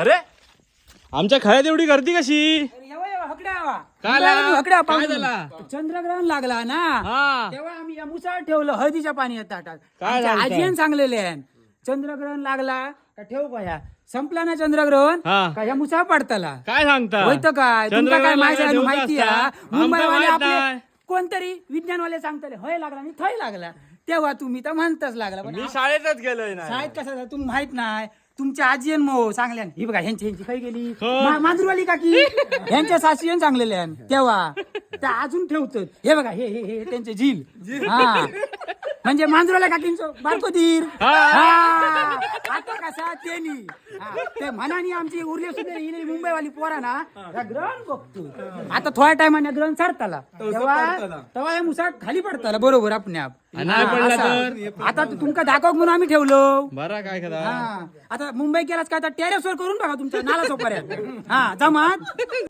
अरे! आमच्या खळ्यात एवढी गर्दी कशी? येवा येवा हकड्या काय झाला? चंद्रग्रहण लागला ना. हा. तेव्हा आम्ही या मुसाळ ठेवलं हळदीच्या पाणी ताटात. काय आमच्या सांगताय? आजीन सांगलेले आहे चंद्रग्रहण लागला का ठेव का ह्या संपला ना चंद्रग्रहण? हा. का ह्या मुसाळ पडताला? काय सांगता? होतं काय? तुमका काय चंद्रग्रहण माहिती आहे माहिती ठेवत आहे. असता. मुंबईवाले आमका माहीत आपले नाही. कोणतरी विज्ञानवाले सांगतले हय लागला आणि थय लागला. तेव्हा तुम्ही तर म्हणतच लागला पण मी शाळेतच गेलोय ना. शाळेत कसं झालं तुम्ही माहीत नाही. तुमच्या आजी आणि मो चांगल्या ही बघा ह्यांची ह्यांची काही गेली. मा- मांजरवाली काकी? ह्यांच्या सासू चांगलेले आहे तेव्हा त्या अजून ठेवतात. हे बघा हे हे हे त्यांचे झील हा. म्हणजे मांजरवाल्या काकींचं बारको. हा. आता कसा तेनी हा. ते म्हणानी आमची उरले सुद्धा इले मुंबईवाली पोरा ना ग्रहण बघतो आता थोड्या टायमाने ग्रहण चढताला तेव्हा तेव्हा हे मुसाट खाली पडताला बरोबर आपण नाही पडला. तर? आता तुमका दाखव म्हणून आम्ही ठेवलो बरा काय हा आता मुंबई गेलाच काय आता टेरेसवर करून बघा तुमच्या नाला सोपाऱ्यात हा जमात